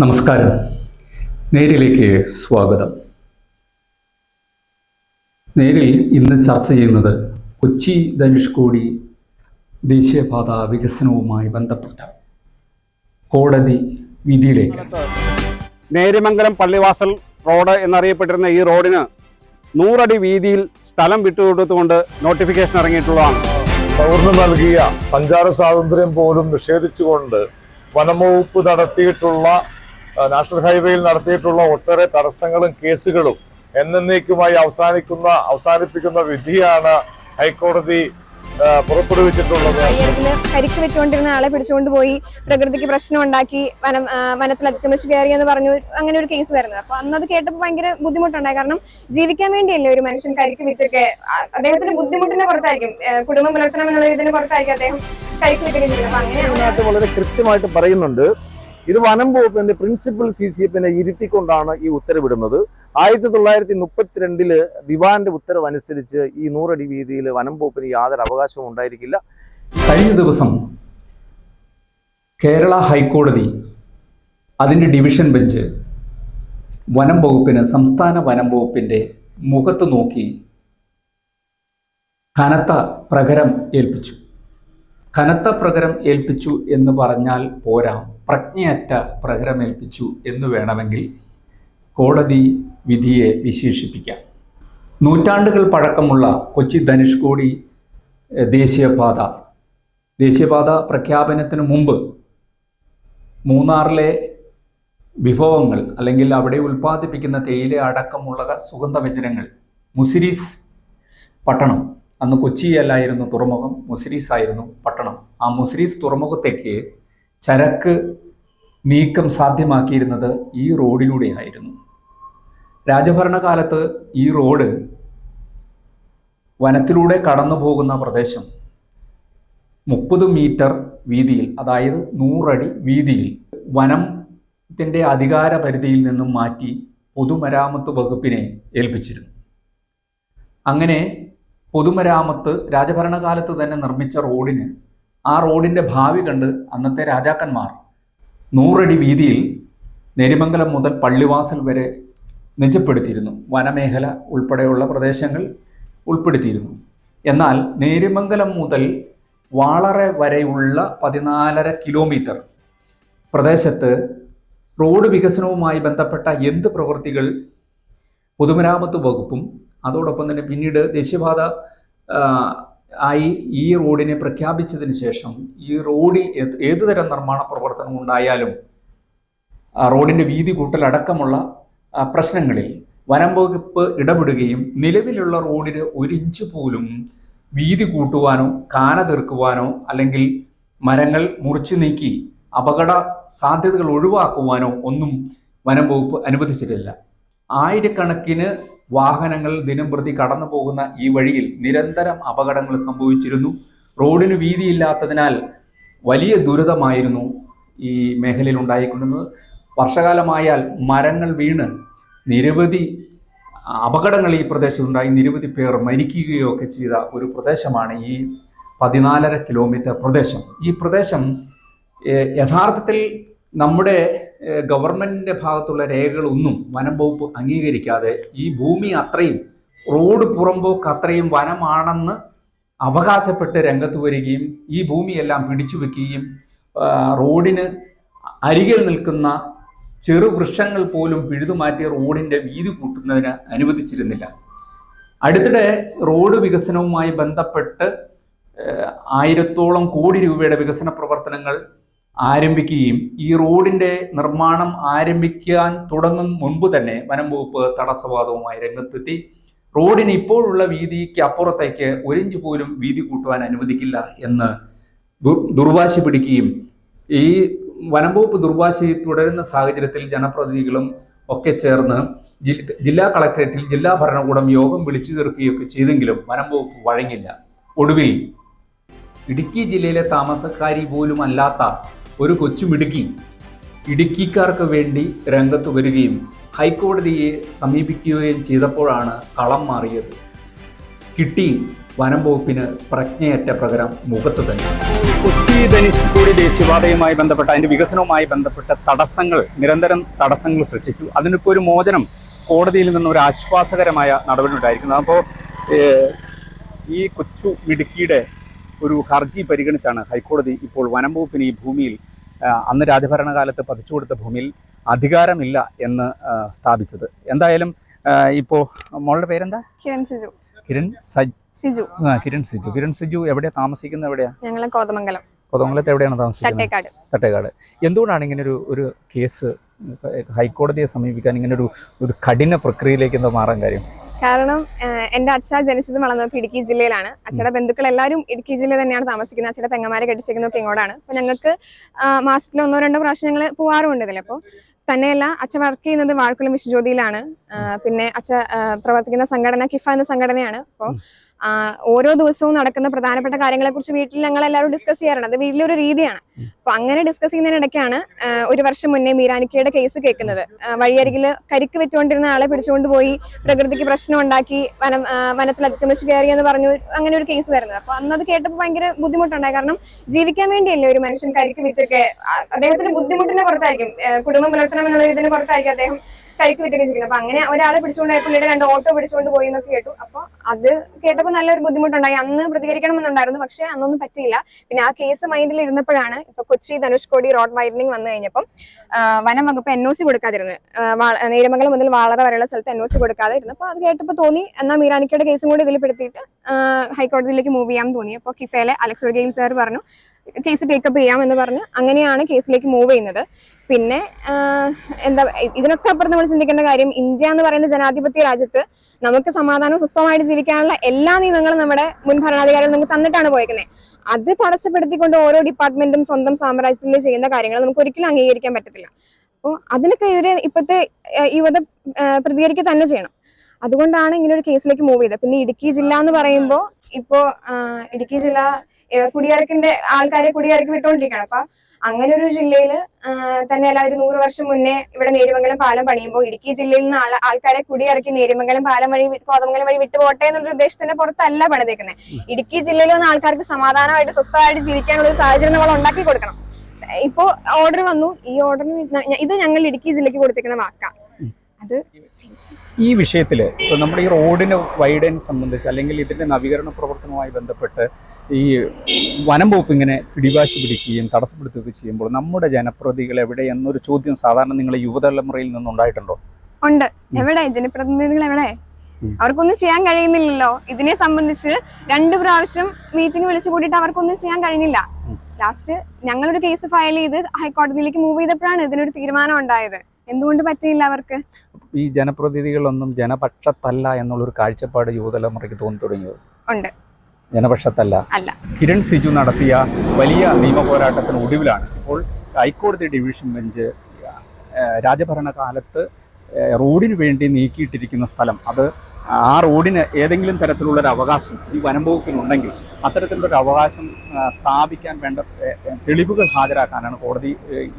നമസ്കാരം. നേരിലേക്ക് സ്വാഗതം. നേരിൽ ഇന്ന് ചർച്ച ചെയ്യുന്നത് കൊച്ചി ധനുഷ്കോടി ദേശീയപാത വികസനവുമായി ബന്ധപ്പെട്ട കോടതി വിധിയിലേക്ക്. നേര്യമംഗലം പള്ളിവാസൽ റോഡ് എന്നറിയപ്പെട്ടിരുന്ന ഈ റോഡിന് നൂറടി വീതിയിൽ സ്ഥലം വിട്ടുകൊടുത്തുകൊണ്ട് നോട്ടിഫിക്കേഷൻ ഇറങ്ങിയിട്ടുള്ളതാണ്. പൗർണ നൽകിയ സഞ്ചാര സ്വാതന്ത്ര്യം പോലും നിഷേധിച്ചുകൊണ്ട് വനംവകുപ്പ് നടത്തിയിട്ടുള്ള നാഷണൽ ഹൈവേയിൽ നടത്തിയിട്ടുള്ള ഒട്ടേറെ തടസ്സങ്ങളും കേസുകളും എന്നേക്കുമായി അവസാനിക്കുന്ന അവസാനിപ്പിക്കുന്ന വിധിയാണ് ഹൈക്കോടതി പുറപ്പെടുവിച്ചിട്ടുള്ളത്. കരിക്ക് വെച്ചുകൊണ്ടിരുന്ന ആളെ പിടിച്ചുകൊണ്ട് പോയി പ്രകൃതിക്ക് പ്രശ്നം ഉണ്ടാക്കി വനം വനത്തിൽ അതിക്രമിച്ച് കയറി എന്ന് പറഞ്ഞു അങ്ങനെ ഒരു കേസ് വരുന്നത്. അപ്പൊ അന്നത് കേട്ടപ്പോ കേട്ടപ്പോൾ ഭയങ്കര ബുദ്ധിമുട്ടുണ്ടായി. കാരണം ജീവിക്കാൻ വേണ്ടിയല്ലേ ഒരു മനുഷ്യൻ കരിക്ക് വെച്ചൊക്കെ അദ്ദേഹത്തിന്റെ അദ്ദേഹത്തിന് ബുദ്ധിമുട്ടിന്റെ പുറത്തായിരിക്കും കുടുംബം പുലർത്തണം എന്നുള്ള ഇതിന് പുറത്തായിരിക്കും അദ്ദേഹം കരിക്ക് വെക്കുകയും ചെയ്യുന്നത് അപ്പൊ അങ്ങനെ വളരെ കൃത്യമായിട്ട് പറയുന്നുണ്ട്. ഇത് വനം വകുപ്പിന്റെ പ്രിൻസിപ്പൽ സി സി എഫിനെ ഇരുത്തിക്കൊണ്ടാണ് ഈ ഉത്തരവിടുന്നത്. ആയിരത്തി തൊള്ളായിരത്തി മുപ്പത്തിരണ്ടിൽ ദിവാന്റെ ഉത്തരവ് അനുസരിച്ച് ഈ നൂറടി വീതിയിൽ വനം വകുപ്പിന് യാതൊരു അവകാശവും ഉണ്ടായിരിക്കില്ല. കഴിഞ്ഞ ദിവസം കേരള ഹൈക്കോടതി അതിന്റെ ഡിവിഷൻ ബെഞ്ച് വനം വകുപ്പിന് സംസ്ഥാന വനം വകുപ്പിന്റെ മുഖത്ത് നോക്കി കനത്ത പ്രകരം ഏൽപ്പിച്ചു. കനത്ത പ്രകരം ഏൽപ്പിച്ചു എന്ന് പറഞ്ഞാൽ പോരാ. പ്രജ്ഞയറ്റ പ്രഹരം ഏൽപ്പിച്ചു എന്ന് വേണമെങ്കിൽ കോടതി വിധിയെ വിശേഷിപ്പിക്കാം. നൂറ്റാണ്ടുകൾ പഴക്കമുള്ള കൊച്ചി ധനുഷ്കോടി ദേശീയപാത. ദേശീയപാത പ്രഖ്യാപനത്തിന് മുമ്പ് മൂന്നാറിലെ വിഭവങ്ങൾ അല്ലെങ്കിൽ അവിടെ ഉൽപ്പാദിപ്പിക്കുന്ന തേയില അടക്കമുള്ള സുഗന്ധവ്യഞ്ജനങ്ങൾ മുസിരീസ് പട്ടണം അന്ന് കൊച്ചിയല്ലായിരുന്നു തുറമുഖം മുസിരീസ് ആയിരുന്നു പട്ടണം. ആ മുസിരീസ് തുറമുഖത്തേക്ക് ചരക്ക് നീക്കം സാധ്യമാക്കിയിരുന്നത് ഈ റോഡിലൂടെയായിരുന്നു രാജഭരണകാലത്ത് ഈ റോഡ് വനത്തിലൂടെ കടന്നു പോകുന്ന പ്രദേശം മുപ്പത് മീറ്റർ വീതിയിൽ അതായത് നൂറടി വീതിയിൽ വനത്തിന്റെ അധികാര പരിധിയിൽ നിന്നും മാറ്റി പൊതുമരാമത്ത് വകുപ്പിനെ ഏൽപ്പിച്ചിരുന്നു. അങ്ങനെ പൊതുമരാമത്ത് രാജഭരണകാലത്ത് തന്നെ നിർമ്മിച്ച റോഡിന് ആ റോഡിന്റെ ഭാവി കണ്ട് അന്നത്തെ രാജാക്കന്മാർ നൂറടി വീതിയിൽ നെരിമംഗലം മുതൽ പള്ളിവാസൽ വരെ നിജപ്പെടുത്തിയിരുന്നു. വനമേഖല ഉൾപ്പെടെയുള്ള പ്രദേശങ്ങൾ ഉൾപ്പെടുത്തിയിരുന്നു. എന്നാൽ നേരിമംഗലം മുതൽ വാളറ വരെയുള്ള പതിനാലര കിലോമീറ്റർ പ്രദേശത്ത് റോഡ് വികസനവുമായി ബന്ധപ്പെട്ട എന്ത് പ്രവൃത്തികൾ പൊതുമരാമത്ത് വകുപ്പും അതോടൊപ്പം തന്നെ പിന്നീട് ദേശീയപാത ആയി ഈ റോഡിനെ പ്രഖ്യാപിച്ചതിന് ശേഷം ഈ റോഡിൽ ഏത് തരം നിർമ്മാണ പ്രവർത്തനം ഉണ്ടായാലും റോഡിന്റെ വീതി കൂട്ടലടക്കമുള്ള പ്രശ്നങ്ങളിൽ വനം വകുപ്പ് ഇടപെടുകയും നിലവിലുള്ള റോഡിന് ഒരു ഇഞ്ച് പോലും വീതി കൂട്ടുവാനോ കാന തീർക്കുവാനോ അല്ലെങ്കിൽ മരങ്ങൾ മുറിച്ചു നീക്കി അപകട സാധ്യതകൾ ഒഴിവാക്കുവാനോ ഒന്നും വനം വകുപ്പ് അനുവദിച്ചിട്ടില്ല. ആയിരക്കണക്കിന് വാഹനങ്ങൾ ദിനം പ്രതി കടന്നു പോകുന്ന ഈ വഴിയിൽ നിരന്തരം അപകടങ്ങൾ സംഭവിച്ചിരുന്നു. റോഡിന് വീതിയില്ലാത്തതിനാൽ വലിയ ദുരിതമായിരുന്നു ഈ മേഖലയിൽ ഉണ്ടായിക്കൊണ്ടിരുന്നത്. വർഷകാലമായാൽ മരങ്ങൾ വീണ് നിരവധി അപകടങ്ങൾ ഈ പ്രദേശത്തുണ്ടായി. നിരവധി പേർ മരിക്കുകയോ ഒക്കെ ചെയ്ത ഒരു പ്രദേശമാണ് ഈ പതിനാലര കിലോമീറ്റർ പ്രദേശം. ഈ പ്രദേശം യഥാർത്ഥത്തിൽ നമ്മുടെ ഗവൺമെന്റിന്റെ ഭാഗത്തുള്ള രേഖകളൊന്നും വനം വകുപ്പ് അംഗീകരിക്കാതെ ഈ ഭൂമി അത്രയും റോഡ് പുറമ്പോക്ക് അത്രയും വനമാണെന്ന് അവകാശപ്പെട്ട് രംഗത്ത് വരികയും ഈ ഭൂമിയെല്ലാം പിടിച്ചു വെക്കുകയും റോഡിന് അരികിൽ നിൽക്കുന്ന ചെറു വൃക്ഷങ്ങൾ പോലും പിഴുതുമാറ്റി റോഡിന്റെ വീതി കൂട്ടുന്നതിന് അനുവദിച്ചിരുന്നില്ല. അടുത്തിടെ റോഡ് വികസനവുമായി ബന്ധപ്പെട്ട് ആയിരത്തോളം കോടി രൂപയുടെ വികസന പ്രവർത്തനങ്ങൾ ആരംഭിക്കുകയും ഈ റോഡിന്റെ നിർമ്മാണം ആരംഭിക്കാൻ തുടങ്ങും മുൻപ് തന്നെ വനം വകുപ്പ് തടസ്സവാദവുമായി രംഗത്തെത്തി. റോഡിന് ഇപ്പോഴുള്ള വീതിക്ക് അപ്പുറത്തേക്ക് ഒരിഞ്ച് പോലും വീതി കൂട്ടുവാൻ അനുവദിക്കില്ല എന്ന് ദുർ ദുർവാശി പിടിക്കുകയും ഈ വനം വകുപ്പ് ദുർവാശി തുടരുന്ന സാഹചര്യത്തിൽ ജനപ്രതിനിധികളും ഒക്കെ ചേർന്ന് ജില്ലാ കളക്ടറേറ്റിൽ ജില്ലാ ഭരണകൂടം യോഗം വിളിച്ചു തീർക്കുകയൊക്കെ ചെയ്തെങ്കിലും വനം വകുപ്പ് വഴങ്ങില്ല. ഒടുവിൽ ഇടുക്കി ജില്ലയിലെ താമസക്കാരി പോലും അല്ലാത്ത ഒരു കൊച്ചുമിടുക്കി ഇടുക്കിക്കാർക്ക് വേണ്ടി രംഗത്ത് വരികയും ഹൈക്കോടതിയെ സമീപിക്കുകയും ചെയ്തപ്പോഴാണ് കളം മാറിയത്. കിട്ടി വനം വകുപ്പിന് പ്രജ്ഞയറ്റ പ്രകാരം മുഖത്ത് തന്നെ. കൊച്ചി ധനുഷ്കോടി ദേശീയപാതയുമായി ബന്ധപ്പെട്ട അതിന്റെ വികസനവുമായി ബന്ധപ്പെട്ട തടസ്സങ്ങൾ നിരന്തരം തടസ്സങ്ങൾ സൃഷ്ടിച്ചു. അതിനിപ്പോൾ ഒരു മോചനം കോടതിയിൽ നിന്ന് ഒരു ആശ്വാസകരമായ നടപടി ഉണ്ടായിരിക്കുന്നത് അപ്പോൾ ഈ കൊച്ചു മിടുക്കിയുടെ ഒരു ഹർജി പരിഗണിച്ചാണ് ഹൈക്കോടതി ഇപ്പോൾ വനം വകുപ്പിന് ഈ ഭൂമിയിൽ അന്ന് രാജഭരണകാലത്ത് പതിച്ചു കൊടുത്ത ഭൂമിയിൽ അധികാരമില്ല എന്ന് സ്ഥാപിച്ചത്. എന്തായാലും ഇപ്പോൾ മോളുടെ പേരെന്താ? കിരൺ സിജു. കിരൺ സജ്. ആ, കിരൺ സിജു. കിരൺ സിജു എവിടെയാ? താമസിക്കുന്നത് എവിടെയാ? ഞങ്ങൾ കോതമംഗലം. കോതമംഗലത്ത് എവിടെയാണ് താമസിക്കുന്നത്? തട്ടേക്കാട്. എന്തുകൊണ്ടാണ് ഇങ്ങനെ ഒരു ഒരു കേസ് ഹൈക്കോടതിയെ സമീപിക്കാൻ ഇങ്ങനെ ഒരു ഒരു കഠിന പ്രക്രിയയിലേക്ക് എന്താ മാറാൻ കാര്യം? കാരണം എന്റെ അച്ഛ ജനിച്ചതും വളർന്നത് ഇടുക്കി ജില്ലയിലാണ്. അച്ഛയുടെ ബന്ധുക്കൾ എല്ലാവരും ഇടുക്കി ജില്ലയിൽ തന്നെയാണ് താമസിക്കുന്നത്. അച്ഛയുടെ പെങ്ങന്മാരെ കെട്ടിച്ചേക്കുന്നതൊക്കെ ഇങ്ങോട്ടാണ്. അപ്പൊ ഞങ്ങൾക്ക് മാസത്തിൽ ഒന്നോ രണ്ടോ പ്രാവശ്യം ഞങ്ങൾ പോകാറുമുണ്ട് ഇതിൽ അപ്പോൾ തന്നെയല്ല അച്ഛൻ വർക്ക് ചെയ്യുന്നത് വാഴക്കുളം വിശ്വജ്യോതിയിലാണ്. പിന്നെ അച്ഛ പ്രവർത്തിക്കുന്ന സംഘടന കിഫ എന്ന സംഘടനയാണ്. അപ്പോൾ ഓരോ ദിവസവും നടക്കുന്ന പ്രധാനപ്പെട്ട കാര്യങ്ങളെ കുറിച്ച് വീട്ടിൽ ഞങ്ങൾ എല്ലാവരും ഡിസ്കസ് ചെയ്യാറുണ്ട്. അത് വീട്ടിലൊരു രീതിയാണ്. അപ്പൊ അങ്ങനെ ഡിസ്കസ് ചെയ്യുന്നതിനിടയ്ക്കാണ് ഒരു വർഷം മുന്നേ മീരാനിക്കയുടെ കേസ് കേൾക്കുന്നത്. വഴിയരികിൽ കരിക്ക് വെച്ചുകൊണ്ടിരുന്ന ആളെ പിടിച്ചുകൊണ്ട് പോയി പ്രകൃതിക്ക് പ്രശ്നം ഉണ്ടാക്കി വനം വനത്തിൽ അതിക്രമിച്ചു കയറി എന്ന് പറഞ്ഞു അങ്ങനെ ഒരു കേസ് വരുന്നത്. അപ്പൊ അന്നത് കേട്ടപ്പോൾ ഭയങ്കര ബുദ്ധിമുട്ടുണ്ടായി. കാരണം ജീവിക്കാൻ വേണ്ടിയല്ലേ ഒരു മനുഷ്യൻ കരിക്ക് വെച്ചൊക്കെ? അദ്ദേഹത്തിന്റെ അദ്ദേഹത്തിന് ബുദ്ധിമുട്ടിന്റെ പുറത്തായിരിക്കും കുടുംബം പുലർത്തണം എന്നുള്ള ഇതിന് പുറത്തായിരിക്കും അദ്ദേഹം കരിക്ക് വിറ്റൊക്കെ ചെയ്യുന്നത് അപ്പൊ അങ്ങനെ ഒരാളെ പിടിച്ചുകൊണ്ട് പുള്ളിയുടെ രണ്ട് ഓട്ടോ പിടിച്ചുകൊണ്ട് പോയി എന്നൊക്കെ കേട്ടു. അപ്പൊ അത് കേട്ടപ്പോൾ നല്ലൊരു ബുദ്ധിമുട്ടുണ്ടായി. അന്ന് പ്രതികരിക്കണമെന്നുണ്ടായിരുന്നു പക്ഷെ അന്നൊന്നും പറ്റിയില്ല. പിന്നെ ആ കേസ് മൈൻഡിൽ ഇരുന്നപ്പോഴാണ് ഇപ്പൊ കൊച്ചി ധനുഷ്കോടി റോഡ് വൈഡനിങ് വന്നു കഴിഞ്ഞപ്പം വനം വകുപ്പ് എൻ ഒ സി കൊടുക്കാതിരുന്നു. നേരമംഗലം മുതൽ വാളറ വരെയുള്ള സ്ഥലത്ത് എൻ ഒ സി കൊടുക്കാതെ ഇരുന്നു അപ്പൊ അത് കേട്ടപ്പോൾ തോന്നി എന്നാൽ മീരാനിക്കയുടെ കേസും കൂടി ഇതിൽ പെടുത്തിയിട്ട് ഹൈക്കോടതിയിലേക്ക് മൂവ് ചെയ്യാൻ തോന്നി. അപ്പോൾ കിഫയിലെ അലക്സ് ഗെയിൽ സാർ പറഞ്ഞു കേസ് ടേക്കപ്പ് ചെയ്യാമെന്ന് പറഞ്ഞ് അങ്ങനെയാണ് കേസിലേക്ക് മൂവ് ചെയ്യുന്നത്. പിന്നെ എന്താ ഇതിനൊക്കെ അപ്പുറം നമ്മൾ ചിന്തിക്കേണ്ട കാര്യം ഇന്ത്യ എന്ന് പറയുന്ന ജനാധിപത്യ രാജ്യത്ത് നമുക്ക് സമാധാനവും സ്വസ്ഥമായിട്ട് ജീവിക്കാനുള്ള എല്ലാ നിയമങ്ങളും നമ്മുടെ മുൻ ഭരണാധികാരികൾ നമുക്ക് തന്നിട്ടാണ് പോയേക്കുന്നത് അത് തടസ്സപ്പെടുത്തിക്കൊണ്ട് ഓരോ ഡിപ്പാർട്ട്മെന്റും സ്വന്തം സാമ്രാജ്യത്തിൽ ചെയ്യുന്ന കാര്യങ്ങൾ നമുക്ക് ഒരിക്കലും അംഗീകരിക്കാൻ പറ്റത്തില്ല. അപ്പോൾ അതിനൊക്കെ ഇവർ ഇപ്പോഴത്തെ യുവത പ്രതികരിക്കുക തന്നെ ചെയ്യണം. അതുകൊണ്ടാണ് ഇങ്ങനെ ഒരു കേസിലേക്ക് മൂവ് ചെയ്തത്. പിന്നെ ഇടുക്കി ജില്ല എന്ന് പറയുമ്പോൾ ഇപ്പോ ഇടുക്കി ജില്ല കുടിയിറക്കിന്റെ ആൾക്കാരെ കുടിയിറക്കി വിട്ടുകൊണ്ടിരിക്കണം അപ്പൊ അങ്ങനെ ഒരു ജില്ലയിൽ തന്നെ അല്ല ഒരു നൂറ് വർഷം മുന്നേ ഇവിടെ നേര്യമംഗലം പാലം പണിയുമ്പോൾ ഇടുക്കി ജില്ലയിൽ നിന്ന് ആൾക്കാരെ കുടിയിറക്കി നേര്യമംഗലം പാലം വഴി കോതമംഗലം വഴി വിട്ടു പോട്ടെ എന്നുള്ള ഉദ്ദേശത്തിന്റെ പുറത്തല്ല പണിതേക്കുന്നത് ഇടുക്കി ജില്ലയിൽ വന്ന ആൾക്കാർക്ക് സമാധാനമായിട്ട് സ്വസ്ഥമായിട്ട് ജീവിക്കാനുള്ള ഒരു സാഹചര്യം നമ്മൾ ഉണ്ടാക്കി കൊടുക്കണം. ഇപ്പോ ഓർഡർ വന്നു. ഈ ഓർഡറിന് ഇത് ഞങ്ങൾ ഇടുക്കി ജില്ലക്ക് കൊടുത്തേക്കുന്ന വാക്കാ. അത് ഈ വിഷയത്തിൽ ഇപ്പോൾ നമ്മുടെ ഈ റോഡിന് വൈഡൻ സംബന്ധിച്ച് അല്ലെങ്കിൽ ഇതിന്റെ നവീകരണ പ്രവർത്തനവുമായി ബന്ധപ്പെട്ട് ഈ വനം വകുപ്പ് ഇങ്ങനെ പിടിവാശി പിടിക്കുകയും തടസ്സപ്പെടുത്തുകയും ചെയ്യുമ്പോൾ നമ്മുടെ ജനപ്രതികൾ എവിടെ എന്നൊരു ചോദ്യം സാധാരണ നിങ്ങളെ യുവതലമുറയിൽ നിന്നുണ്ടായിട്ടുണ്ടോ? ഉണ്ട്. എവിടെ? ജനപ്രതിനിധികൾ എവിടെ. അവർക്കൊന്നും ചെയ്യാൻ കഴിയുന്നില്ലല്ലോ. ഇതിനെ സംബന്ധിച്ച് രണ്ടു പ്രാവശ്യം മീറ്റിംഗ് വിളിച്ചു കൂടിയിട്ട് അവർക്കൊന്നും ചെയ്യാൻ കഴിഞ്ഞില്ല. ലാസ്റ്റ് ഞങ്ങളൊരു കേസ് ഫയൽ ചെയ്ത് ഹൈക്കോടതിയിലേക്ക് മൂവ് ചെയ്തപ്പോഴാണ് ഇതിനൊരു തീരുമാനം ഉണ്ടായത്. എന്തുകൊണ്ട് പറ്റിയില്ല അവർക്ക്? ഈ ജനപ്രതിനിധികളൊന്നും ജനപക്ഷത്തല്ല എന്നുള്ളൊരു കാഴ്ചപ്പാട് യുവതലമുറയ്ക്ക് തോന്നി തുടങ്ങിയത് ഉണ്ട്. ജനപക്ഷത്തല്ല. അല്ല. കിരൺ സിജു നടത്തിയ വലിയ നിയമ പോരാട്ടത്തിന് ഒടുവിലാണ് ഇപ്പോൾ ഹൈക്കോടതി ഡിവിഷൻ ബെഞ്ച് രാജഭരണകാലത്ത് റോഡിന് വേണ്ടി നീക്കിയിട്ടിരിക്കുന്ന സ്ഥലം. അത് ആ റോഡിന് ഏതെങ്കിലും തരത്തിലുള്ള ഒരു അവകാശം ഈ വനംവകുപ്പിനുണ്ടെങ്കിൽ അത്തരത്തിലുള്ള അത്തരത്തിലുള്ളൊരു അവകാശം സ്ഥാപിക്കാൻ വേണ്ട തെളിവുകൾ ഹാജരാക്കാനാണ് കോടതി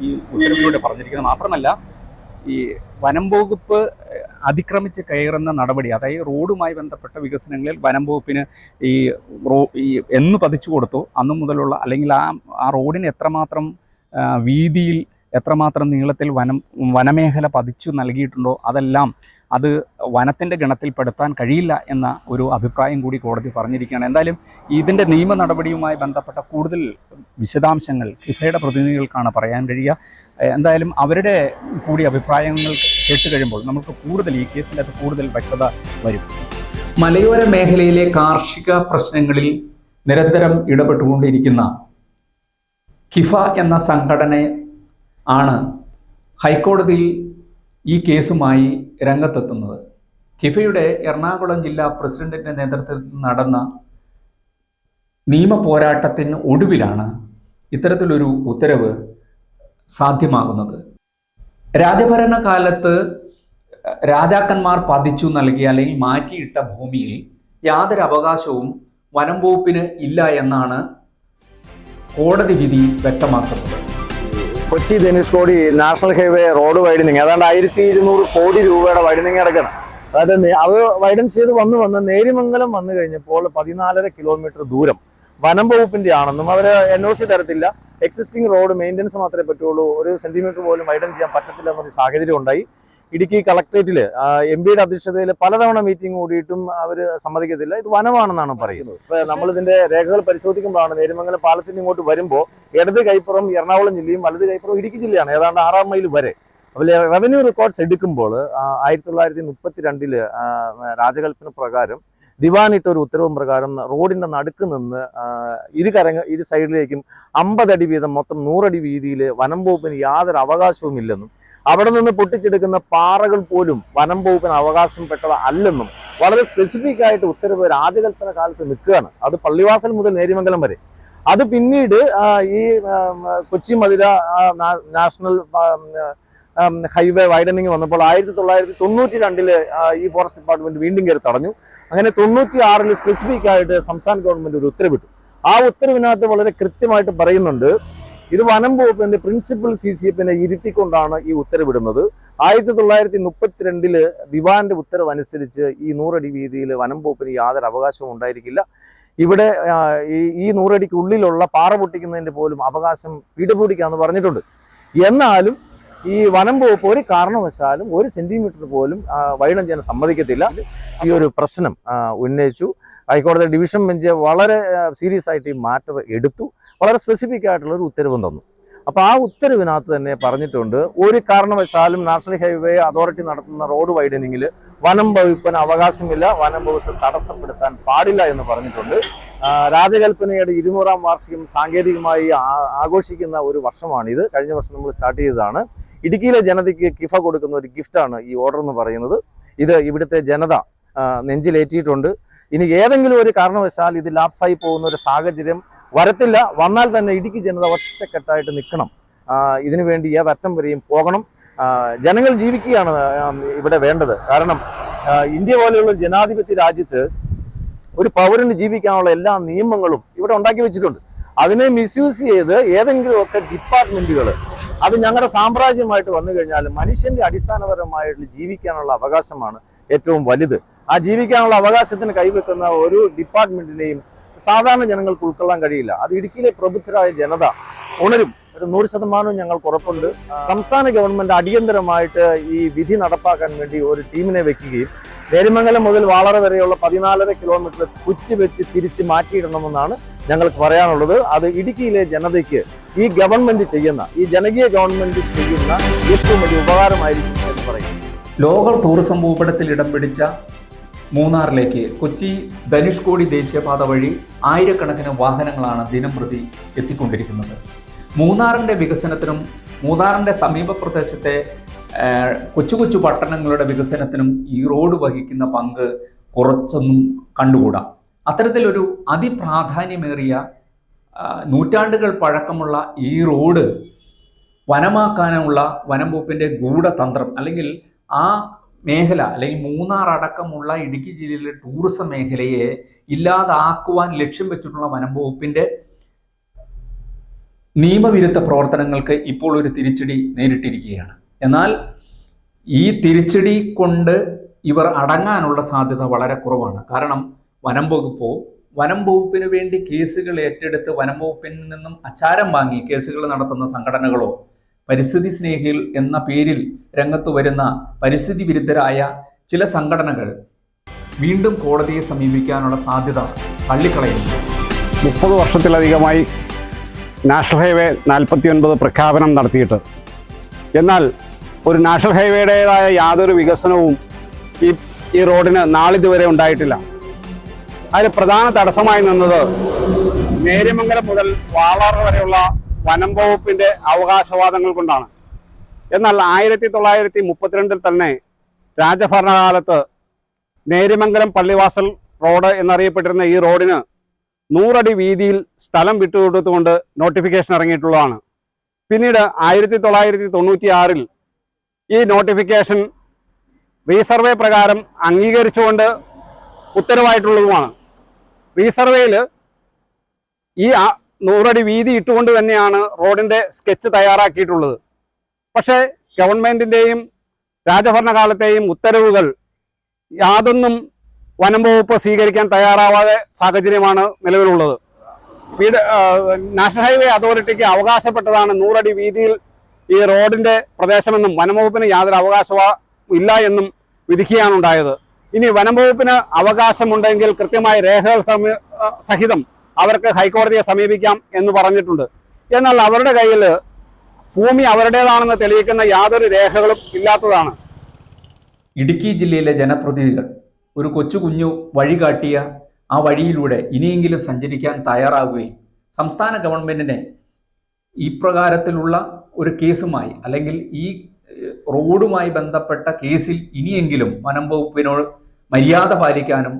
ഈ ഉത്തരവിലൂടെ പറഞ്ഞിരിക്കുന്നത്. മാത്രമല്ല ഈ വനം വകുപ്പ് അതിക്രമിച്ച് കയറുന്ന നടപടി അതായത് റോഡുമായി ബന്ധപ്പെട്ട വികസനങ്ങളിൽ വനം വകുപ്പിന് ഈ റോ ഈ എന്ന് പതിച്ചു കൊടുത്തു. അന്നു മുതലുള്ള അല്ലെങ്കിൽ ആ ആ റോഡിന് എത്രമാത്രം വീതിയിൽ എത്രമാത്രം നീളത്തിൽ വനം വനമേഖല പതിച്ചു നൽകിയിട്ടുണ്ടോ അതെല്ലാം അത് വനത്തിന്റെ ഗണത്തിൽപ്പെടുത്താൻ കഴിയില്ല എന്ന ഒരു അഭിപ്രായം കൂടി കോടതി പറഞ്ഞിരിക്കുകയാണ്. എന്തായാലും ഇതിന്റെ നിയമ നടപടിയുമായി ബന്ധപ്പെട്ട കൂടുതൽ വിശദാംശങ്ങൾ കിഫയുടെ പ്രതിനിധികൾക്കാണ് പറയാൻ കഴിയുക. എന്തായാലും അവരുടെ കൂടി അഭിപ്രായങ്ങൾ കേട്ട് കഴിയുമ്പോൾ നമുക്ക് കൂടുതൽ ഈ കേസിന്റെ അത് കൂടുതൽ വ്യക്തത വരും. മലയോര മേഖലയിലെ കാർഷിക പ്രശ്നങ്ങളിൽ നിരന്തരം ഇടപെട്ടുകൊണ്ടിരിക്കുന്ന കിഫ എന്ന സംഘടന ആണ് ഹൈക്കോടതിയിൽ ഈ കേസുമായി രംഗത്തെത്തുന്നത്. കിഫയുടെ എറണാകുളം ജില്ലാ പ്രസിഡന്റിന്റെ നേതൃത്വത്തിൽ നടന്ന നിയമ പോരാട്ടത്തിന് ഒടുവിലാണ് ഇത്തരത്തിലൊരു ഉത്തരവ് സാധ്യമാകുന്നത്. രാജഭരണ കാലത്ത് രാജാക്കന്മാർ പതിച്ചു നൽകിയ അല്ലെങ്കിൽ മാറ്റിയിട്ട ഭൂമിയിൽ യാതൊരു അവകാശവും വനം വകുപ്പിന് ഇല്ല എന്നാണ് കോടതി വിധി വ്യക്തമാക്കുന്നത്. Kochi Dhanushkodi national highway road widening. ഏതാണ്ട് ആയിരത്തി ഇരുന്നൂറ് കോടി രൂപയുടെ വൈഡനിങ് അടക്കണം അതായത് അത് വൈഡൻ ചെയ്ത് വന്ന് വന്ന് നേരിമംഗലം വന്നു കഴിഞ്ഞപ്പോൾ പതിനാലര കിലോമീറ്റർ ദൂരം വനം വകുപ്പിന്റെ ആണെന്നും അവർ എൻ ഒ സി തരത്തില്ല. എക്സിസ്റ്റിംഗ് റോഡ് മെയിന്റനൻസ് മാത്രമേ പറ്റുള്ളൂ. ഒരു സെന്റിമീറ്റർ പോലും വൈഡൻ ചെയ്യാൻ പറ്റത്തില്ല എന്നൊരു സാഹചര്യം ഉണ്ടായി. ഇടുക്കി കളക്ടറേറ്റിൽ എം പിയുടെ അധ്യക്ഷതയിൽ പലതവണ മീറ്റിംഗ് കൂടിയിട്ടും അവർ സമ്മതിക്കത്തില്ല. ഇത് വനമാണെന്നാണ് പറയുന്നത്. നമ്മൾ ഇതിന്റെ രേഖകൾ പരിശോധിക്കുമ്പോഴാണ് നേരുമംഗലം പാലത്തിന് ഇങ്ങോട്ട് വരുമ്പോൾ ഇടത് കൈപ്പുറം എറണാകുളം ജില്ലയും വലത് കൈപ്പുറം ഇടുക്കി ജില്ലയാണ് ഏതാണ്ട് ആറാം മൈൽ വരെ. അതുപോലെ റവന്യൂ റെക്കോർഡ്സ് എടുക്കുമ്പോൾ ആയിരത്തി തൊള്ളായിരത്തി മുപ്പത്തി രണ്ടിൽ രാജകൽപ്പന പ്രകാരം ദിവാനിട്ട ഇട്ട ഒരു ഉത്തരവും പ്രകാരം റോഡിന്റെ നടുക്ക് നിന്ന് ഇരു കരങ്ങ ഇരു സൈഡിലേക്കും അമ്പതടി വീതം മൊത്തം നൂറടി വീതിയിൽ വനം വകുപ്പിന് യാതൊരു അവകാശവും ഇല്ലെന്നും അവിടെ നിന്ന് പൊട്ടിച്ചെടുക്കുന്ന പാറകൾ പോലും വനം വകുപ്പിന് അവകാശപ്പെട്ടത് അല്ലെന്നും വളരെ സ്പെസിഫിക് ആയിട്ട് ഉത്തരവ് രാജകൽപ്പന കാലത്ത് നിൽക്കുകയാണ്. അത് പള്ളിവാസൽ മുതൽ നേരിമംഗലം വരെ. അത് പിന്നീട് ഈ Kochi Madurai national highway widening വന്നപ്പോൾ ആയിരത്തി തൊള്ളായിരത്തി തൊണ്ണൂറ്റി രണ്ടിൽ ഈ ഫോറസ്റ്റ് ഡിപ്പാർട്ട്മെന്റ് വീണ്ടും കയറി തടഞ്ഞു. അങ്ങനെ തൊണ്ണൂറ്റി ആറിൽ സ്പെസിഫിക് ആയിട്ട് സംസ്ഥാന ഗവൺമെന്റ് ഒരു ഉത്തരവിട്ടു. ആ ഉത്തരവിനകത്ത് വളരെ കൃത്യമായിട്ട് പറയുന്നുണ്ട് ഇത് വനം വകുപ്പിന്റെ പ്രിൻസിപ്പൽ സി സി എഫിനെ ഇരുത്തിക്കൊണ്ടാണ് ഈ ഉത്തരവിടുന്നത്. ആയിരത്തി തൊള്ളായിരത്തി മുപ്പത്തിരണ്ടിൽ ദിവാന്റെ ഉത്തരവ് അനുസരിച്ച് ഈ നൂറടി വീതിയിൽ വനം വകുപ്പിന് യാതൊരു അവകാശവും ഉണ്ടായിരിക്കില്ല. ഇവിടെ ഈ നൂറടിക്കുള്ളിലുള്ള പാറ പൊട്ടിക്കുന്നതിന്റെ പോലും അവകാശം പി പറഞ്ഞിട്ടുണ്ട്. എന്നാലും ഈ വനം വകുപ്പ് ഒരു കാരണവശാലും ഒരു സെന്റിമീറ്റർ പോലും വൈഡം ചെയ്യാൻ സമ്മതിക്കത്തില്ല. ഈ ഒരു പ്രശ്നം ഉന്നയിച്ചു. ഹൈക്കോടതി ഡിവിഷൻ ബെഞ്ച് വളരെ സീരിയസ് ആയിട്ട് ഈ മാറ്റർ എടുത്തു. വളരെ സ്പെസിഫിക് ആയിട്ടുള്ള ഒരു ഉത്തരവും തന്നു. അപ്പോൾ ആ ഉത്തരവിനകത്ത് തന്നെ പറഞ്ഞിട്ടുണ്ട് ഒരു കാരണവശാലും നാഷണൽ ഹൈവേ അതോറിറ്റി നടത്തുന്ന റോഡ് വൈഡനിങ്ങിൽ വനം വകുപ്പിന് അവകാശമില്ല വനം വകുപ്പ് തടസ്സപ്പെടുത്താൻ പാടില്ല എന്ന് പറഞ്ഞിട്ടുണ്ട്. രാജകൽപ്പനയുടെ ഇരുന്നൂറാം വാർഷികം സാങ്കേതികമായി ആഘോഷിക്കുന്ന ഒരു വർഷമാണിത്. കഴിഞ്ഞ വർഷം നമ്മൾ സ്റ്റാർട്ട് ചെയ്തതാണ്. ഇടുക്കിയിലെ ജനതയ്ക്ക് കിഫ കൊടുക്കുന്ന ഒരു ഗിഫ്റ്റാണ് ഈ ഓർഡർ എന്ന് പറയുന്നത്. ഇത് ഇവിടുത്തെ ജനത നെഞ്ചിലേറ്റിയിട്ടുണ്ട്. ഇനി ഏതെങ്കിലും ഒരു കാരണവശാൽ ഇത് ലാപ്സായി പോകുന്ന ഒരു സാഹചര്യം വരത്തില്ല. വന്നാൽ തന്നെ ഇടുക്കി ജനത ഒറ്റക്കെട്ടായിട്ട് നിൽക്കണം. ഇതിനു വേണ്ടി ഏതറ്റം വരെയും പോകണം. ജനങ്ങൾ ജീവിക്കുകയാണ് ഇവിടെ വേണ്ടത്. കാരണം ഇന്ത്യ പോലെയുള്ള ജനാധിപത്യ രാജ്യത്ത് ഒരു പൗരന് ജീവിക്കാനുള്ള എല്ലാ നിയമങ്ങളും ഇവിടെ ഉണ്ടാക്കി വെച്ചിട്ടുണ്ട്. അതിനെ മിസ്യൂസ് ചെയ്ത് ഏതെങ്കിലുമൊക്കെ ഡിപ്പാർട്ട്മെന്റുകൾ അത് ഞങ്ങളുടെ സാമ്രാജ്യമായിട്ട് വന്നു കഴിഞ്ഞാൽ മനുഷ്യന്റെ അടിസ്ഥാനപരമായിട്ട് ജീവിക്കാനുള്ള അവകാശമാണ് ഏറ്റവും വലുത്. ആ ജീവിക്കാനുള്ള അവകാശത്തിന് കൈവെക്കുന്ന ഒരു ഡിപ്പാർട്ട്മെന്റിനെയും സാധാരണ ജനങ്ങൾക്ക് ഉൾക്കൊള്ളാൻ കഴിയില്ല. അത് ഇടുക്കിയിലെ പ്രബുദ്ധരായ ജനത ഉണരും. ഒരു നൂറ് ശതമാനവും ഞങ്ങൾക്ക് ഉറപ്പുണ്ട്. സംസ്ഥാന ഗവൺമെന്റ് അടിയന്തരമായിട്ട് ഈ വിധി നടപ്പാക്കാൻ വേണ്ടി ഒരു ടീമിനെ വെക്കുകയും നേരിമംഗലം മുതൽ വാളറ വരെയുള്ള പതിനാലര കിലോമീറ്റർ കുറ്റിവെച്ച് തിരിച്ച് മാറ്റിയിടണമെന്നാണ് ഞങ്ങൾക്ക് പറയാനുള്ളത്. അത് ഇടുക്കിയിലെ ജനതയ്ക്ക് ഈ ഗവൺമെന്റ് ചെയ്യുന്ന ഈ ജനകീയ ഗവൺമെന്റ് ചെയ്യുന്ന ഏറ്റവും വലിയ ഉപകാരമായിരിക്കും എന്ന് പറയും ലോക ടൂറിസം ഭൂപടത്തിൽ ഇടം പിടിച്ച മൂന്നാറിലേക്ക് കൊച്ചി ധനുഷ്കോടി ദേശീയപാത വഴി ആയിരക്കണക്കിന് വാഹനങ്ങളാണ് ദിനം പ്രതി എത്തിക്കൊണ്ടിരിക്കുന്നത്. മൂന്നാറിന്റെ വികസനത്തിനും മൂന്നാറിന്റെ സമീപ പ്രദേശത്തെ കൊച്ചു കൊച്ചു പട്ടണങ്ങളുടെ വികസനത്തിനും ഈ റോഡ് വഹിക്കുന്ന പങ്ക് കുറച്ചൊന്നും കണ്ടുകൂടാ. അത്തരത്തിലൊരു അതിപ്രാധാന്യമേറിയ നൂറ്റാണ്ടുകൾ പഴക്കമുള്ള ഈ റോഡ് വനമാക്കാനുള്ള വനം വകുപ്പിന്റെ ഗൂഢതന്ത്രം അല്ലെങ്കിൽ ആ മേഖല അല്ലെങ്കിൽ മൂന്നാർ അടക്കമുള്ള ഇടുക്കി ജില്ലയിലെ ടൂറിസം മേഖലയെ ഇല്ലാതാക്കുവാൻ ലക്ഷ്യം വെച്ചിട്ടുള്ള വനം വകുപ്പിന്റെ നിയമവിരുദ്ധ പ്രവർത്തനങ്ങൾക്ക് ഇപ്പോൾ ഒരു തിരിച്ചടി നേരിട്ടിരിക്കുകയാണ്. എന്നാൽ ഈ തിരിച്ചടി കൊണ്ട് ഇവർ അടങ്ങാനുള്ള സാധ്യത വളരെ കുറവാണ്. കാരണം വനം വകുപ്പോ വനം വകുപ്പിന് വേണ്ടി കേസുകൾ ഏറ്റെടുത്ത് വനം വകുപ്പിൽ നിന്നും അച്ചാരം വാങ്ങി കേസുകൾ നടത്തുന്ന സംഘടനകളോ പരിസ്ഥിതി സ്നേഹികൾ എന്ന പേരിൽ രംഗത്ത് വരുന്ന പരിസ്ഥിതി വിരുദ്ധരായ ചില സംഘടനകൾ വീണ്ടും കോടതിയെ സമീപിക്കാനുള്ള സാധ്യത തള്ളിക്കളയുന്നു. മുപ്പത് വർഷത്തിലധികമായി നാഷണൽ ഹൈവേ നാൽപ്പത്തി ഒൻപത് പ്രഖ്യാപനം നടത്തിയിട്ട് എന്നാൽ ഒരു നാഷണൽ ഹൈവേയുടേതായ യാതൊരു വികസനവും ഈ ഈ റോഡിന് നാളിതുവരെ ഉണ്ടായിട്ടില്ല. അതിൽ പ്രധാന തടസ്സമായി നിന്നത് നേര്യമംഗലം മുതൽ വാളാർ വരെയുള്ള വനം വകുപ്പിന്റെ അവകാശവാദങ്ങൾ കൊണ്ടാണ്. എന്നാൽ ആയിരത്തി തൊള്ളായിരത്തി മുപ്പത്തിരണ്ടിൽ തന്നെ രാജഭരണകാലത്ത് നേരിമംഗലം പള്ളിവാസൽ റോഡ് എന്നറിയപ്പെട്ടിരുന്ന ഈ റോഡിന് നൂറടി വീതിയിൽ സ്ഥലം വിട്ടുകൊടുത്തുകൊണ്ട് നോട്ടിഫിക്കേഷൻ ഇറങ്ങിയിട്ടുള്ളതാണ്. പിന്നീട് ആയിരത്തി തൊള്ളായിരത്തി തൊണ്ണൂറ്റി ആറിൽ ഈ നോട്ടിഫിക്കേഷൻ റീസർവേ പ്രകാരം അംഗീകരിച്ചുകൊണ്ട് ഉത്തരവായിട്ടുള്ളതുമാണ്. റീസർവേയിൽ ഈ നൂറടി വീതി ഇട്ടുകൊണ്ട് തന്നെയാണ് റോഡിന്റെ സ്കെച്ച് തയ്യാറാക്കിയിട്ടുള്ളത്. പക്ഷേ ഗവൺമെന്റിന്റെയും രാജഭരണകാലത്തെയും ഉത്തരവുകൾ യാതൊന്നും വനം വകുപ്പ് സ്വീകരിക്കാൻ തയ്യാറാവാതെ സാഹചര്യമാണ് നിലവിലുള്ളത്. വീട് നാഷണൽ ഹൈവേ അതോറിറ്റിക്ക് അവകാശപ്പെട്ടതാണ് നൂറടി വീതിയിൽ ഈ റോഡിന്റെ പ്രദേശമെന്നും വനം വകുപ്പിന് യാതൊരു അവകാശവും ഇല്ല എന്നും വിധിക്കുകയാണ് ഉണ്ടായത്. ഇനി വനം വകുപ്പിന് അവകാശമുണ്ടെങ്കിൽ കൃത്യമായ രേഖകൾ സഹിതം അവർക്ക് ഹൈക്കോടതിയെ സമീപിക്കാം എന്ന് പറഞ്ഞിട്ടുണ്ട്. എന്നാൽ അവരുടെ കയ്യിൽ ഭൂമി അവരുടേതാണെന്ന് തെളിയിക്കുന്ന യാതൊരു രേഖകളും ഇല്ലാത്തതാണ്. ഇടുക്കി ജില്ലയിലെ ജനപ്രതിനിധികൾ ഒരു കൊച്ചു കുഞ്ഞു വഴി കാട്ടിയ ആ വഴിയിലൂടെ ഇനിയെങ്കിലും സഞ്ചരിക്കാൻ തയ്യാറാകുകയും സംസ്ഥാന ഗവൺമെന്റിനെ ഇപ്രകാരത്തിലുള്ള പ്രകാരത്തിലുള്ള ഒരു കേസുമായി അല്ലെങ്കിൽ ഈ റോഡുമായി ബന്ധപ്പെട്ട കേസിൽ ഇനിയെങ്കിലും വനം വകുപ്പിനോട് മര്യാദ പാലിക്കാനും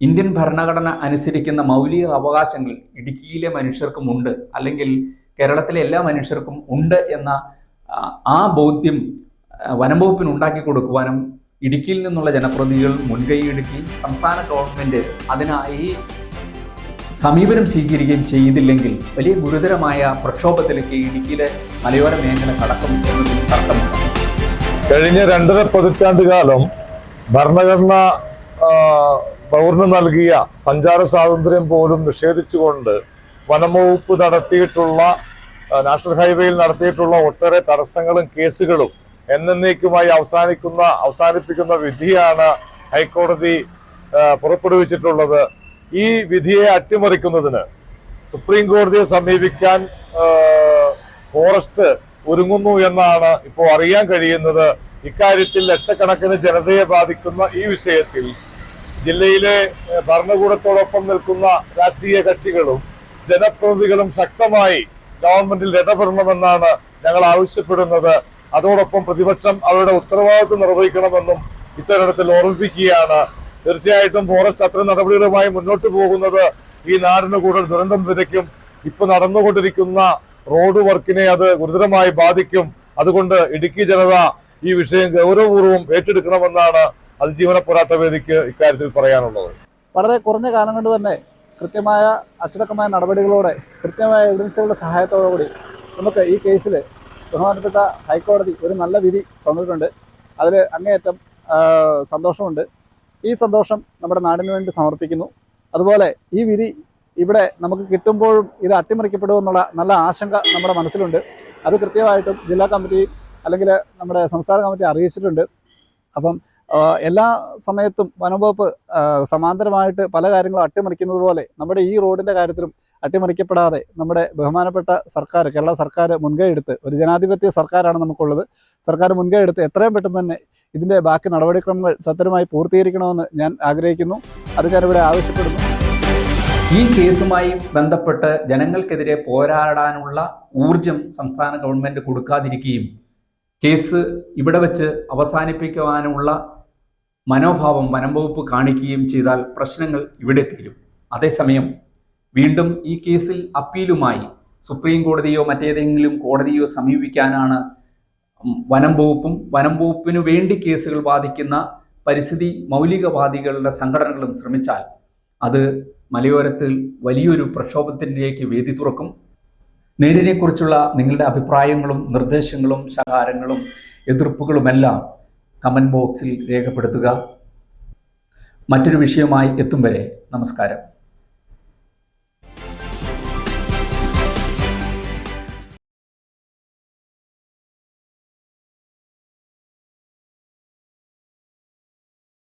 ഇന്ത്യൻ ഭരണഘടന അനുസരിക്കുന്ന മൗലിക അവകാശങ്ങൾ ഇടുക്കിയിലെ മനുഷ്യർക്കും ഉണ്ട് അല്ലെങ്കിൽ കേരളത്തിലെ എല്ലാ മനുഷ്യർക്കും ഉണ്ട് എന്ന ആ, ബോധ്യം വനംവകുപ്പിന് ഉണ്ടാക്കി കൊടുക്കുവാനും ഇടുക്കിയിൽ നിന്നുള്ള ജനപ്രതിനിധികൾ മുൻകൈയെടുക്കി സംസ്ഥാന ഗവൺമെന്റ് അതിനായി സമീപനം സ്വീകരിക്കുകയും ചെയ്തില്ലെങ്കിൽ വലിയ ഗുരുതരമായ പ്രക്ഷോഭത്തിലേക്ക് ഇടുക്കിയിലെ മലയോര മേഖല കടക്കും എന്നതിൽ തർക്കമുണ്ട്. കഴിഞ്ഞ രണ്ടര പതിറ്റാണ്ട് കാലം ഭരണഘടന പൗരന് നൽകിയ സഞ്ചാര സ്വാതന്ത്ര്യം പോലും നിഷേധിച്ചുകൊണ്ട് വനംവകുപ്പ് നടത്തിയിട്ടുള്ള നാഷണൽ ഹൈവേയിൽ നടത്തിയിട്ടുള്ള ഒട്ടേറെ തടസ്സങ്ങളും കേസുകളും എന്നേക്കുമായി അവസാനിക്കുന്ന അവസാനിപ്പിക്കുന്ന വിധിയാണ് ഹൈക്കോടതി പുറപ്പെടുവിച്ചിട്ടുള്ളത്. ഈ വിധിയെ അട്ടിമറിക്കുന്നതിന് സുപ്രീം കോടതിയെ സമീപിക്കാൻ ഫോറസ്റ്റ് ഒരുങ്ങുന്നു എന്നാണ് ഇപ്പോൾ അറിയാൻ കഴിയുന്നത്. ഇക്കാര്യത്തിൽ ലക്ഷക്കണക്കിന് ജനതയെ ബാധിക്കുന്ന ഈ വിഷയത്തിൽ ജില്ലയിലെ ഭരണകൂടത്തോടൊപ്പം നിൽക്കുന്ന രാഷ്ട്രീയ കക്ഷികളും ജനപ്രതിനിധികളും ശക്തമായി ഗവൺമെന്റിൽ ഇടപെടണമെന്നാണ് ഞങ്ങൾ ആവശ്യപ്പെടുന്നത്. അതോടൊപ്പം പ്രതിപക്ഷം അവരുടെ ഉത്തരവാദിത്വം നിർവഹിക്കണമെന്നും ഇത്തരത്തിൽ ഓർമ്മിപ്പിക്കുകയാണ്. തീർച്ചയായിട്ടും ഫോറസ്റ്റ് അത്തരം നടപടികളുമായി മുന്നോട്ട് പോകുന്നത് ഈ നാടിന് കൂടുതൽ ദുരന്തം വിതയ്ക്കും. ഇപ്പൊ നടന്നുകൊണ്ടിരിക്കുന്ന റോഡ് വർക്കിനെ അത് ഗുരുതരമായി ബാധിക്കും. അതുകൊണ്ട് ഇടുക്കി ജനത ഈ വിഷയം ഗൗരവപൂർവം ഏറ്റെടുക്കണമെന്നാണ് അതിജീവന പോരാട്ട വേദിക്ക് ഇക്കാര്യത്തിൽ പറയാനുള്ളത്. വളരെ കുറഞ്ഞ കാലം കൊണ്ട് തന്നെ കൃത്യമായ അച്ചടക്കമായ നടപടികളോടെ കൃത്യമായ എവിഡൻസുകളുടെ സഹായത്തോടുകൂടി നമുക്ക് ഈ കേസിൽ ബഹുമാനപ്പെട്ട ഹൈക്കോടതി ഒരു നല്ല വിധി തന്നിട്ടുണ്ട്. അതിൽ അങ്ങേയറ്റം സന്തോഷമുണ്ട്. ഈ സന്തോഷം നമ്മുടെ നാടിന് വേണ്ടി സമർപ്പിക്കുന്നു. അതുപോലെ ഈ വിധി ഇവിടെ നമുക്ക് കിട്ടുമ്പോഴും ഇത് അട്ടിമറിക്കപ്പെടുമെന്നുള്ള നല്ല ആശങ്ക നമ്മുടെ മനസ്സിലുണ്ട്. അത് കൃത്യമായിട്ടും ജില്ലാ കമ്മിറ്റി അല്ലെങ്കിൽ നമ്മുടെ സംസ്ഥാന കമ്മിറ്റി അറിയിച്ചിട്ടുണ്ട്. അപ്പം എല്ലാ സമയത്തും വനംവകുപ്പ് സമാന്തരമായിട്ട് പല കാര്യങ്ങളും അട്ടിമറിക്കുന്നത് പോലെ നമ്മുടെ ഈ റോഡിന്റെ കാര്യത്തിലും അട്ടിമറിക്കപ്പെടാതെ നമ്മുടെ ബഹുമാനപ്പെട്ട സർക്കാർ കേരള സർക്കാർ മുൻകൈ എടുത്ത് ഒരു ജനാധിപത്യ സർക്കാരാണ് നമുക്കുള്ളത്. സർക്കാർ മുൻകൈ എടുത്ത് എത്രയും പെട്ടെന്ന് തന്നെ ഇതിന്റെ ബാക്കി നടപടിക്രമങ്ങൾ സത്യമായി പൂർത്തീകരിക്കണമെന്ന് ഞാൻ ആഗ്രഹിക്കുന്നു. അത് ഞാനിവിടെ ആവശ്യപ്പെടുന്നു. ഈ കേസുമായി ബന്ധപ്പെട്ട് ജനങ്ങൾക്കെതിരെ പോരാടാനുള്ള ഊർജം സംസ്ഥാന ഗവൺമെന്റ് കൊടുക്കാതിരിക്കുകയും കേസ് ഇവിടെ വെച്ച് അവസാനിപ്പിക്കുവാനുള്ള മനോഭാവം വനംവകുപ്പ് കാണിക്കുകയും ചെയ്താൽ പ്രശ്നങ്ങൾ ഇവിടെ തീരും. അതേസമയം വീണ്ടും ഈ കേസിൽ അപ്പീലുമായി സുപ്രീം കോടതിയോ മറ്റേതെങ്കിലും കോടതിയോ സമീപിക്കാനാണ് വനംവകുപ്പും വനം വകുപ്പും വനം വകുപ്പിനു വേണ്ടി കേസുകൾ വാദിക്കുന്ന പരിസ്ഥിതി മൗലികവാദികളുടെ സംഘടനകളും ശ്രമിച്ചാൽ അത് മലയോരത്തിൽ വലിയൊരു പ്രക്ഷോഭത്തിലേക്ക് വേദി തുറക്കും. നേരിനെക്കുറിച്ചുള്ള നിങ്ങളുടെ അഭിപ്രായങ്ങളും നിർദ്ദേശങ്ങളും സഹാരങ്ങളും എതിർപ്പുകളുമെല്ലാം കമന്റ് ബോക്സിൽ രേഖപ്പെടുത്തുക. മറ്റൊരു വിഷയവുമായി എത്തും വരെ നമസ്കാരം.